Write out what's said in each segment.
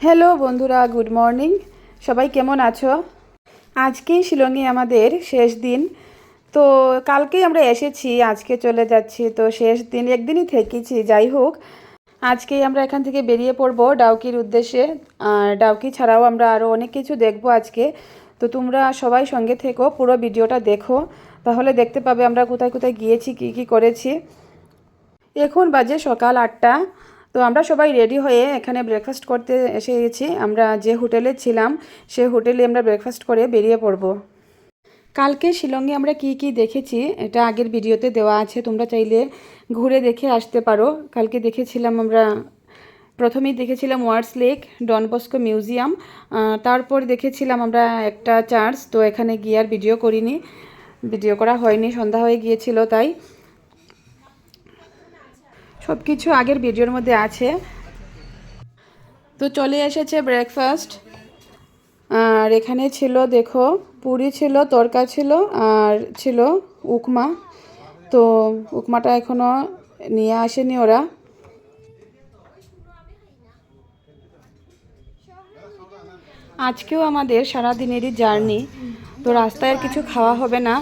Hello বন্ধুরা, good morning. সবাই কেমন আছো? আজকেই শিলংয়ে আমাদের শেষ দিন। তো কালকেই আমরা এসেছি, আজকে চলে যাচ্ছি। তো শেষ দিন, একদিনই থেকেছি। যাই হোক, আজকেই আমরা এখান থেকে বেরিয়ে পড়ব ডাউকির উদ্দেশ্যে। আর ডাউকি ছাড়াও আমরা আরও অনেক কিছু দেখব আজকে। তো তোমরা সবাই সঙ্গে থেকো, পুরো ভিডিওটা দেখো। তাহলে দেখতে পাবে আমরা কোথায় কোথায় গিয়েছি, কী কী করেছি। এখন বাজে সকাল আটটা। তো আমরা সবাই রেডি হয়ে এখানে ব্রেকফাস্ট করতে এসে গেছি। আমরা যে হোটেলে ছিলাম, সে হোটেলে আমরা ব্রেকফাস্ট করে বেরিয়ে পড়ব। কালকে শিলংয়ে আমরা কি কি দেখেছি, এটা আগের ভিডিওতে দেওয়া আছে। তোমরা চাইলে ঘুরে দেখে আসতে পারো। কালকে দেখেছিলাম আমরা, প্রথমেই দেখেছিলাম Wards Lake Don Bosco museum তারপর দেখেছিলাম আমরা একটা চার্চ তো এখানে গিয়ে আর ভিডিও করিনি। ভিডিও করা হয়নি, সন্ধ্যা হয়ে গিয়েছিল তাই। সব কিছু আগের ভিডিওর মধ্যে আছে। তো চলে এসেছে ব্রেকফাস্ট আর এখানে ছিল, দেখো, পুরি ছিল, তরকা ছিল, আর ছিল উপমা। তো উপমাটা এখনও নিয়ে আসেনি ওরা। আজকেও আমাদের সারাদিনেরই জার্নি। তো রাস্তায় আর কিছু খাওয়া হবে না।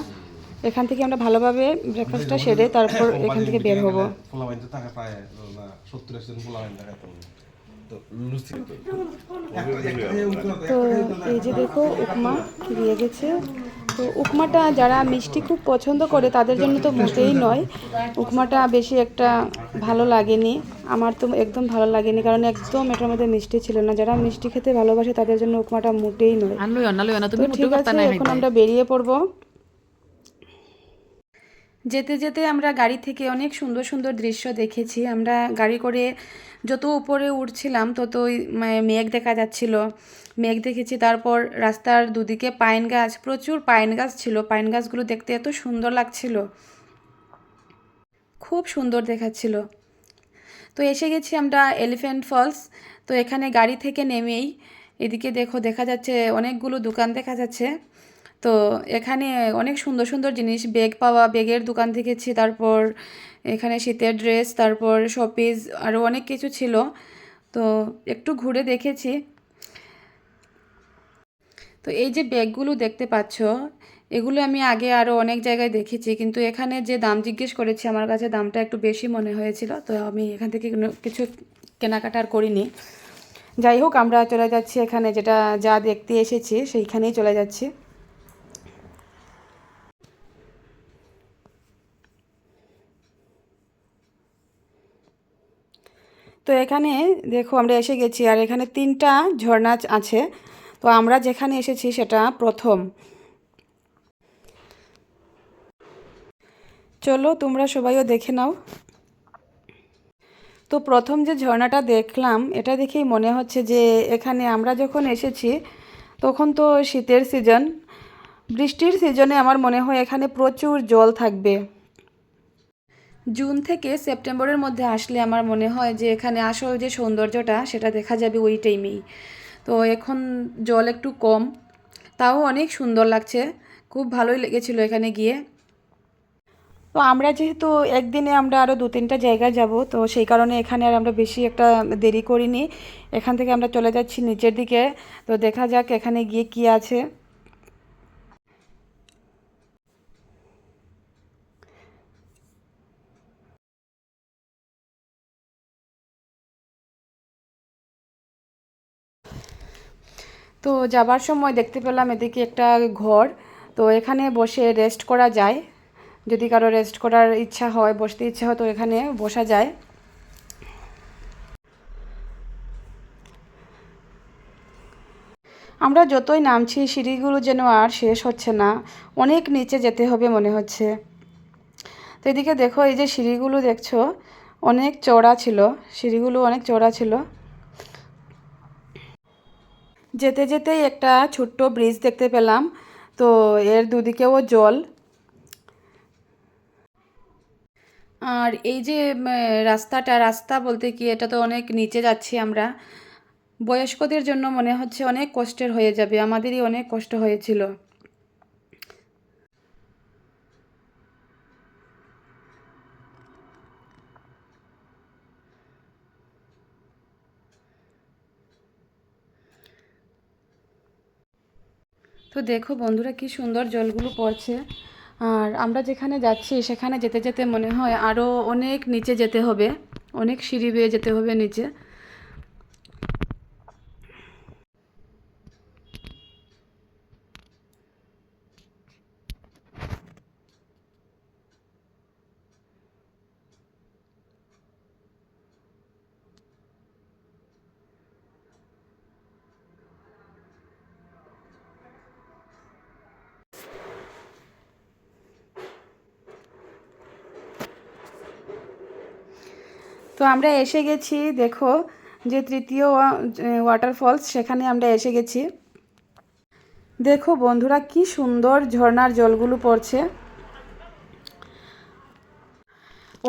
এখান থেকে আমরা ভালোভাবে ব্রেকফাস্টটা সেরে তারপর এখান থেকে বের হব। তো তো। লুচি তো। এই যে দেখো উপমা দিয়ে গেছে। তো উপমাটা যারা মিষ্টি খুব পছন্দ করে তাদের জন্য তো মোটেই নয়। উপমাটা বেশি একটা ভালো লাগেনি। আমার তো একদম ভালো লাগেনি কারণ একদম এটার মধ্যে মিষ্টি ছিল না। যারা মিষ্টি খেতে ভালোবাসে তাদের জন্য উপমাটা মোটেই নয়। ঠিক আছে এখন আমরা বেরিয়ে পড়ব। যেতে যেতে আমরা গাড়ি থেকে অনেক সুন্দর সুন্দর দৃশ্য দেখেছি। আমরা গাড়ি করে যত উপরে উঠছিলাম ততই মেঘ দেখা যাচ্ছিল। মেঘ দেখেছি, তারপর রাস্তার দুদিকে পাইন গাছ, প্রচুর পাইন গাছ ছিল। পাইন গাছগুলো দেখতে এত সুন্দর লাগছিল। খুব সুন্দর দেখাচ্ছিল। তো এসে গেছি আমরা এলিফ্যান্ট ফলস। তো এখানে গাড়ি থেকে নেমেই এদিকে দেখো, দেখা যাচ্ছে অনেকগুলো দোকান দেখা যাচ্ছে। তো এখানে অনেক সুন্দর সুন্দর জিনিস। ব্যাগ পাওয়া, ব্যাগের দোকান দেখেছি, তারপর এখানে শীতের ড্রেস, তারপর শপিস আরও অনেক কিছু ছিল। তো একটু ঘুরে দেখেছি। তো এই যে ব্যাগগুলো দেখতে পাচ্ছ, এগুলো আমি আগে আরও অনেক জায়গায় দেখেছি, কিন্তু এখানে যে দাম জিজ্ঞেস করেছি, আমার কাছে দামটা একটু বেশি মনে হয়েছিল। তো আমি এখান থেকে কিছু কেনাকাটা আর করিনি। যাই হোক, আমরা চলে যাচ্ছি এখানে, যেটা যা দেখতে এসেছি, সেইখানেই চলে যাচ্ছি। তো এখানে দেখো আমরা এসে গেছি, আর এখানে তিনটা ঝর্ণা আছে। তো আমরা যেখানে এসেছি সেটা প্রথম। চলো তোমরা সবাইও দেখে নাও। তো প্রথম যে ঝর্ণাটা দেখলাম, এটা দেখেই মনে হচ্ছে যে এখানে আমরা যখন এসেছি, তখন তো শীতের সিজন বৃষ্টির সিজনে আমার মনে হয় এখানে প্রচুর জল থাকবে। জুন থেকে সেপ্টেম্বরের মধ্যে আসলে আমার মনে হয় যে এখানে আসল যে সৌন্দর্যটা, সেটা দেখা যাবে ওই টাইমেই। তো এখন জল একটু কম, তাও অনেক সুন্দর লাগছে। খুব ভালোই লেগেছিল এখানে গিয়ে। তো আমরা যেহেতু একদিনে আমরা আরও দু তিনটা জায়গায় যাব, তো সেই কারণে এখানে আর আমরা বেশি একটা দেরি করিনি। এখান থেকে আমরা চলে যাচ্ছি নিচের দিকে। তো দেখা যাক এখানে গিয়ে কি আছে। তো যাবার সময় দেখতে পেলাম এদিকে একটা ঘর, তো এখানে বসে রেস্ট করা যায়। যদি কারও রেস্ট করার ইচ্ছা হয়, বসতে ইচ্ছা হয়, তো এখানে বসা যায়। আমরা যতই নামছি, সিঁড়িগুলো যেন আর শেষ হচ্ছে না। অনেক নিচে যেতে হবে মনে হচ্ছে। তো এদিকে দেখো, এই যে সিঁড়িগুলো দেখছ, অনেক চড়া ছিল। সিঁড়িগুলো অনেক চড়া ছিল। যেতে যেতেই একটা ছোট্ট ব্রিজ দেখতে পেলাম। তো এর দুদিকেও জল। আর এই যে রাস্তাটা, রাস্তা বলতে কি, এটা তো অনেক নিচে যাচ্ছি আমরা। বয়স্কদের জন্য মনে হচ্ছে অনেক কষ্টের হয়ে যাবে। আমাদেরই অনেক কষ্ট হয়েছিল। তো দেখো বন্ধুরা কি সুন্দর জলগুলো পড়ছে। আর আমরা যেখানে যাচ্ছি, সেখানে যেতে যেতে মনে হয় আরও অনেক নিচে যেতে হবে। অনেক সিঁড়ি বেয়ে যেতে হবে নিচে। তো আমরা এসে গেছি, দেখো যে তৃতীয় ওয়াটারফলস সেখানে আমরা এসে গেছি। দেখো বন্ধুরা কি সুন্দর ঝর্নার জলগুলো পড়ছে।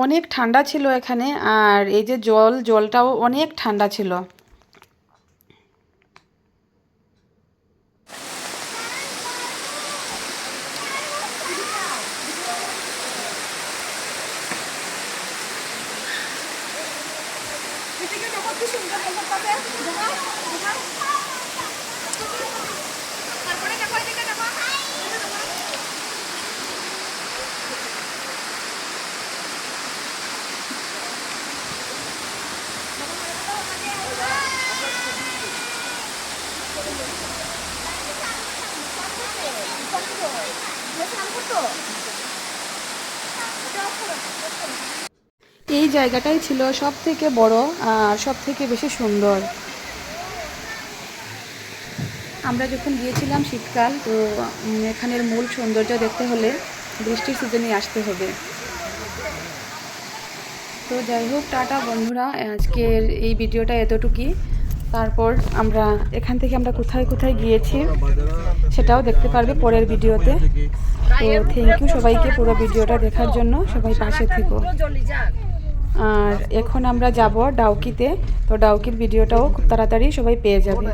অনেক ঠান্ডা ছিল এখানে, আর এই যে জল, জলটাও অনেক ঠান্ডা ছিল। তারপরে দেখো এদিকে দেখো এই জায়গাটাই ছিল সব থেকে বড় আর সব থেকে বেশি সুন্দর। আমরা যখন গিয়েছিলাম শীতকাল, তো এখানের মূল সৌন্দর্য দেখতে হলে বৃষ্টির সিজনে আসতে হবে। তো যাই হোক, টাটা বন্ধুরা, আজকের এই ভিডিওটা এতটুকুই। তারপর আমরা, এখান থেকে আমরা কোথায় কোথায় গিয়েছি সেটাও দেখতে পারবে পরের ভিডিওতে। তো থ্যাংক ইউ সবাইকে পুরো ভিডিওটা দেখার জন্য। সবাই পাশে থেকো। আর এখন আমরা যাব ডাউকিতে। তো ডাউকির ভিডিওটাও খুব তাড়াতাড়ি সবাই পেয়ে যাবে।